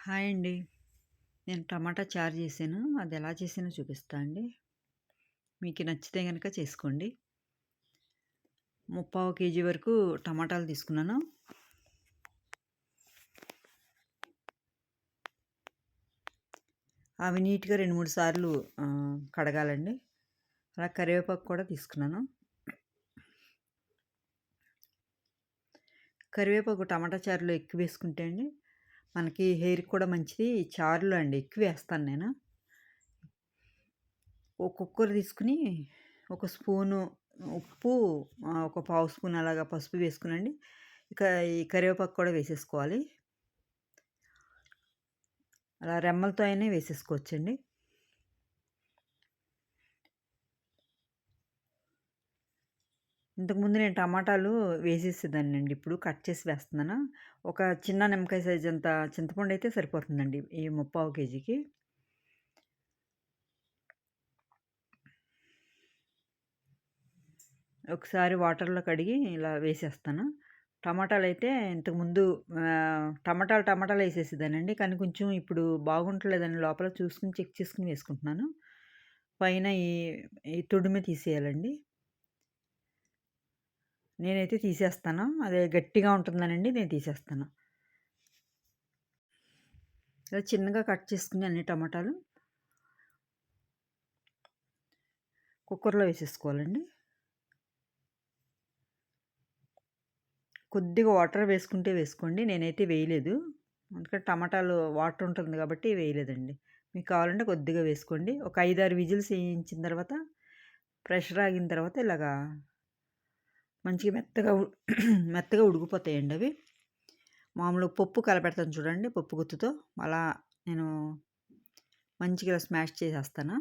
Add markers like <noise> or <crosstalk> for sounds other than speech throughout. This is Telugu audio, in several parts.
హాయ్ అండి. నేను టమాటా చారు చేశాను. అది ఎలా చేసానో చూపిస్తా అండి. మీకు నచ్చితే కనుక చేసుకోండి. ముప్పావు కేజీ వరకు టమాటాలు తీసుకున్నాను. అవి నీట్‌గా 2, 3 సార్లు కడగాలండి. అలా కరివేపాకు కూడా తీసుకున్నాను. కరివేపాకు టమాటా చారులో ఎక్కువ వేసుకుంటే అండి, మనకి హెయిర్‌కి కూడా మంచిది. చారులు అండి ఎక్కువ వేస్తాను నేను. ఒక కుక్కర్ తీసుకొని, ఒక స్పూను ఉప్పు, ఒక పావు స్పూన్ అలాగా పసుపు వేసుకునండి ఇక ఈ కరివేపాకు కూడా వేసేసుకోవాలి. అలా రెమ్మలతో అయినా వేసేసుకోవచ్చండి. ఇంతకుముందు నేను టమాటాలు వేసేసేదాన్నండి. ఇప్పుడు కట్ చేసి వేస్తున్నాను. ఒక చిన్న నిమ్మకాయ సైజ్ అంత చింతపండు అయితే సరిపోతుందండి. ఈ ముప్పావు కేజీకి. ఒకసారి వాటర్‌లో కడిగి ఇలా వేసేస్తాను. టమాటాలు అయితే ఇంతకుముందు టమాటాలు టమాటాలు వేసేసేదానండి కానీ కొంచెం ఇప్పుడు బాగుంటలేదని లోపల చూసుకుని చెక్ చేసుకుని వేసుకుంటున్నాను. పైన ఈ ఈ తొడిమ తీసేయాలండి. నేనైతే తీసేస్తాను. అదే గట్టిగా ఉంటుందనండి నేను తీసేస్తాను. ఇలా చిన్నగా కట్ చేసుకుని అన్ని టమాటాలు కుక్కర్‌లో వేసేసుకోవాలండి. కొద్దిగా వాటర్ వేసుకుంటే వేసుకోండి. నేనైతే వేయలేదు. అందుకని టమాటాలు వాటర్ ఉంటుంది కాబట్టి వేయలేదండి. మీకు కావాలంటే కొద్దిగా వేసుకోండి. ఒక 5, 6 విజిల్స్ వేయించిన తర్వాత ప్రెషర్ ఆగిన తర్వాత ఇలాగా మంచిగా మెత్తగా <clears throat> మెత్తగా ఉడికిపోతాయండి అవి. మామూలుగా పప్పు కలపెడతాను చూడండి పప్పు గుత్తుతో అలా నేను మంచిగా స్మాష్ చేసేస్తాను.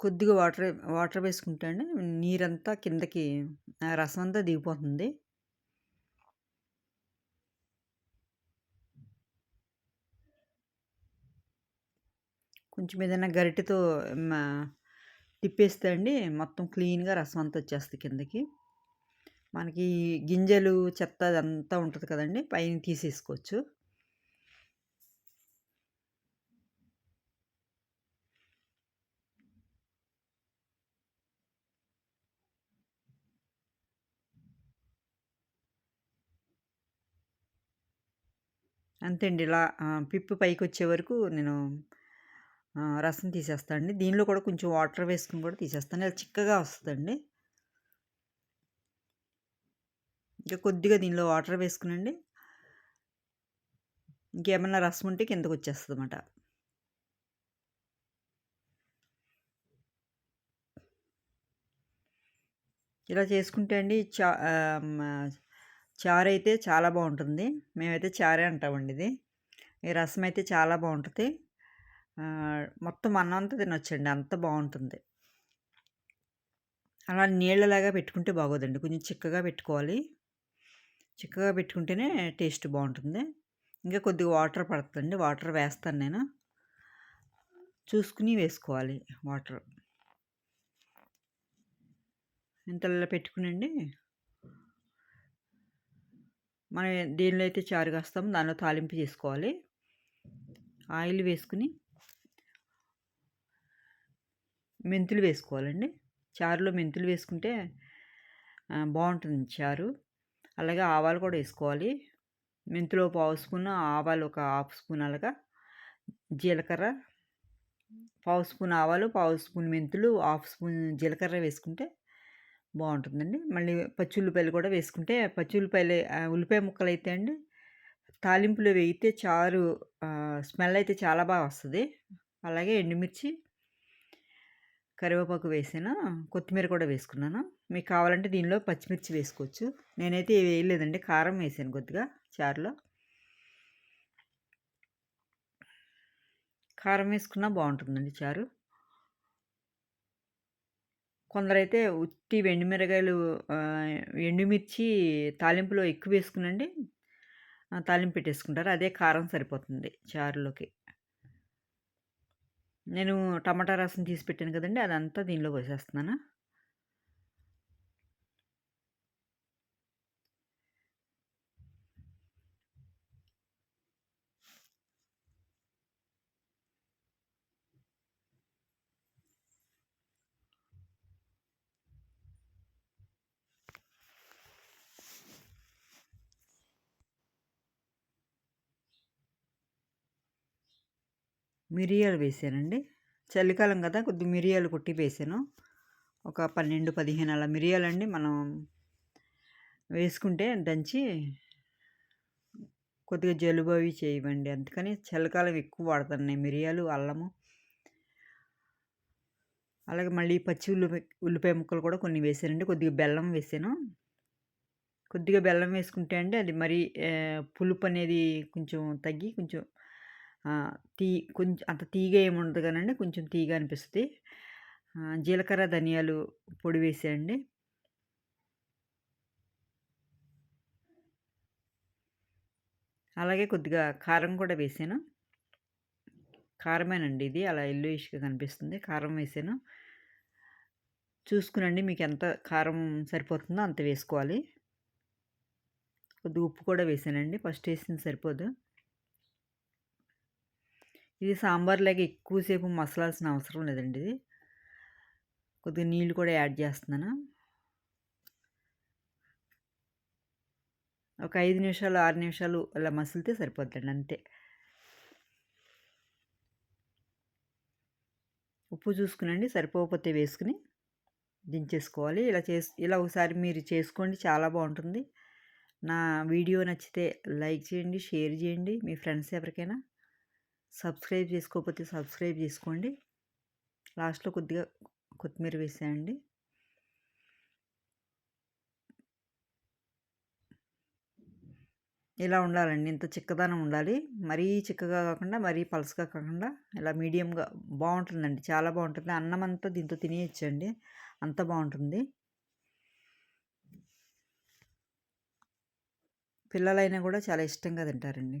కొద్దిగా వాటర్ వాటర్ వేసుకుంటే అండి నీరంతా కిందకి రసం అంతా దిగిపోతుంది. కొంచెం ఏదైనా గరిటెతో మా తిప్పేస్తే అండి మొత్తం క్లీన్‌గా రసం అంతా వచ్చేస్తుంది కిందకి. మనకి గింజలు, చెత్త అదంతా ఉంటుంది కదండి పైన తీసేసుకోవచ్చు. అంతే అండి. ఇలా పిప్పు పిప్పి పైకొచ్చే వరకు నేను రసం తీసేస్తాండి దీనిలో కూడా కొంచెం వాటర్ వేసుకుని కూడా తీసేస్తాను. ఇలా చిక్కగా వస్తుందండి. ఇంకా కొద్దిగా దీనిలో వాటర్ వేసుకునండి. ఇంకేమన్నా రసం ఉంటే కిందకి వచ్చేస్తుంది అన్నమాట ఇలా చేసుకుంటే అండి చా ఆహ్, చారైతే చాలా బాగుంటుంది. మేమైతే చారే అంటామండి ఇది. ఈ రసం అయితే చాలా బాగుంటుంది. మొత్తం అన్నం అంతా తినొచ్చండి. అంత బాగుంటుంది అలా నీళ్ళలాగా పెట్టుకుంటే బాగోదండి. కొంచెం చిక్కగా పెట్టుకోవాలి. చిక్కగా పెట్టుకుంటేనే టేస్ట్ బాగుంటుంది ఇంకా కొద్దిగా వాటర్ పడుతుందండి వాటర్ వేస్తాను నేను. చూసుకుని వేసుకోవాలి వాటర్. ఇంతలో పెట్టుకునండి మనం దేనిలో అయితే చారు కాస్తామో దానిలో తాలింపు చేసుకోవాలి. ఆయిల్ వేసుకుని మెంతులు వేసుకోవాలండి. చారులో మెంతులు వేసుకుంటే బాగుంటుంది చారు. అలాగే ఆవాలు కూడా వేసుకోవాలి. మెంతులు పావు స్పూన్ ఆవాలు ఒక హాఫ్ స్పూన్ అలాగా, జీలకర్ర పావు స్పూన్ ఆవాలు, పావు స్పూన్ మెంతులు, హాఫ్ స్పూన్ జీలకర్ర వేసుకుంటే బాగుంటుందండి మళ్ళీ పచ్చుల్లిపాయలు కూడా వేసుకుంటే పచ్చి ఉల్లిపాయలు ఉల్లిపాయ అయితే అండి తాలింపులో వేయితే చారు స్మెల్ అయితే చాలా బాగా వస్తుంది అలాగే ఎండుమిర్చి కరివేపాకు వేసాను. కొత్తిమీర కూడా వేసుకున్నాను. మీకు కావాలంటే దీనిలో పచ్చిమిర్చి వేసుకోవచ్చు. నేనైతే వేయలేదండి. కారం వేసాను కొద్దిగా చారులో. కారం వేసుకున్నా బాగుంటుందండి చారు. కొందరైతే ఉత్తి ఎండుమిరగాయలు ఎండుమిర్చి తాలింపులో ఎక్కువ వేసుకునండి తాలింపు పెట్టేసుకుంటారు. అదే కారం సరిపోతుంది చారులోకి. నేను టమాటా రసం తీసి పెట్టాను కదండి అదంతా దీనిలో పోసేస్తున్నాను. మిరియాలు వేసానండి. చలికాలం కదా కొద్దిగా మిరియాలు కొట్టి వేసాను. ఒక పన్నెండు పదిహేను అలా మిరియాలండి మనం వేసుకుంటే దంచి కొద్దిగా జలుబు అవి చేయవండి. అందుకని చలికాలం ఎక్కువ వాడతాను మిరియాలు అల్లము. అలాగే మళ్ళీ పచ్చి ఉల్లిపాయ ఉల్లిపాయ ముక్కలు కూడా కొన్ని వేసానండి. కొద్దిగా బెల్లం వేసాను. కొద్దిగా బెల్లం వేసుకుంటే అండి అది మరి పులుపు అనేది కొంచెం తగ్గి కొంచెం తీ కొంచెం అంత తీగ ఏముండదు కానండి. కొంచెం తీగ అనిపిస్తుంది. జీలకర్ర ధనియాలు పొడి వేసేయండి. అలాగే కొద్దిగా కారం కూడా వేసాను. కారమేనండి ఇది. అలా ఇష్గా కనిపిస్తుంది. కారం వేసాను. చూసుకునండి మీకు ఎంత కారం సరిపోతుందో అంత వేసుకోవాలి. కొద్దిగా ఉప్పు కూడా వేసానండి. ఫస్ట్ వేసింది సరిపోదు. ఇది సాంబార్ లాగా ఎక్కువసేపు మసలాల్సిన అవసరం లేదండి ఇది. కొద్దిగా నీళ్ళు కూడా యాడ్ చేస్తున్నాను. ఒక ఐదు నిమిషాలు ఆరు నిమిషాలు అలా మసిలితే సరిపోద్దండి అంతే. ఉప్పు చూసుకునండి సరిపోకపోతే వేసుకుని దించేసుకోవాలి. ఇలా చేసి ఇలా ఒకసారి మీరు చేసుకోండి చాలా బాగుంటుంది. నా వీడియో నచ్చితే లైక్ చేయండి షేర్ చేయండి. మీ ఫ్రెండ్స్ ఎవరికైనా సబ్స్క్రైబ్ చేసుకోకపోతే సబ్స్క్రైబ్ చేసుకోండి. లాస్ట్లో కొద్దిగా కొత్తిమీర వేసేయండి. ఇలా ఉండాలండి. ఇంత చిక్కదనం ఉండాలి. మరీ చిక్కగా కాకుండా మరీ పలసగా కాకుండా ఇలా మీడియంగా బాగుంటుందండి. చాలా బాగుంటుంది. అన్నం అంతా దీంతో తినేయచ్చండి. అంత బాగుంటుంది. పిల్లలైనా కూడా చాలా ఇష్టంగా తింటారండి.